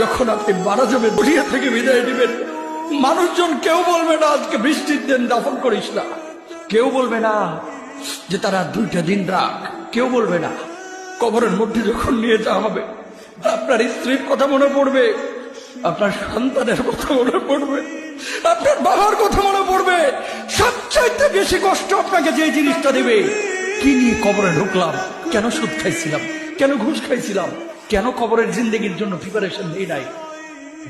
যখন আপনি মারা যাবেন দুনিয়া থেকে বিদায় দিবেন মানুষজন কেউ বলবে না, আজকে বৃষ্টির দিন, দাফন করিস না। কেউ বলবে না যে তারা দুইটা দিন রাখ। কেউ বলবে না, কবরের মধ্যে যখন নিয়ে যাওয়া হবে, আপনার স্ত্রীর কথা মনে পড়বে, আপনার সন্তানের কথা মনে পড়বে, আপনার বাবার কথা মনে পড়বে। সবচাইতে বেশি কষ্ট আপনাকে যে জিনিসটা দেবে, কি নিয়ে কবরে ঢুকলাম, কেন সুদ খাইছিলাম, কেন ঘুষ খাইছিলাম? কেন কবরের জিন্দগির জন্য প্রিপারেশন নেই নাই?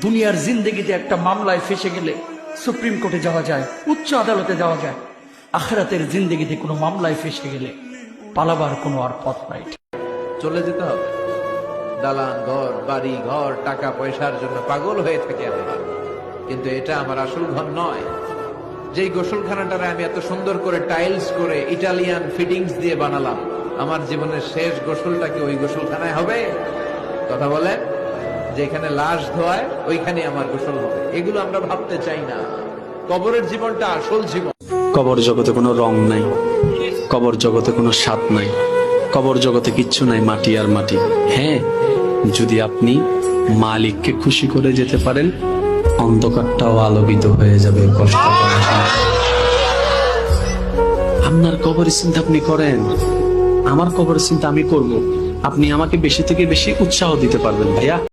দুনিয়ার জিন্দগিতে একটা মামলায় ফেসে গেলে সুপ্রিম কোর্টে যাওয়া যায়, উচ্চ আদালতে যাওয়া যায়। আখরাতের জিন্দগিতে কোনো মামলায় ফেসে গেলে পালাবার কোনো আর পথ নাই। চলে যেতে হবে। দালান, ঘর, বাড়ি, ঘর, টাকা, পয়সার জন্য পাগল হয়ে থাকে আমি। কিন্তু এটা আমার আসল ঘর নয়। যেই গোসলখানাটারে আমি এত সুন্দর করে টাইলস করে ইটালিয়ান ফিটিংস দিয়ে বানালাম, আমার জীবনের শেষ গোসলটা কি ওই গোসলখানায় হবে? কথা বলে, যেখানে লাশ ধোয়ায় ওইখানে আমার গোসল হবে। এগুলো আমরা ভাবতে চাই না। কবরের জীবনটা আসল জীবন। কবর জগতে কোনো রং নাই। কবর জগতে কোনো স্বাদ নাই। কবর জগতে কিচ্ছু নাই, মাটি আর মাটি। হ্যাঁ যদি আপনি মালিককে খুশি করে যেতে পারেন, অন্ধকারটাও আলোকিত হয়ে যাবে আপনার কবরের চিন্তা আপনি করেন। আমার কবরের চিন্তা আমি করব। আপনি আমাকে বেশি থেকে বেশি উৎসাহ দিতে পারবেন ভাইয়া।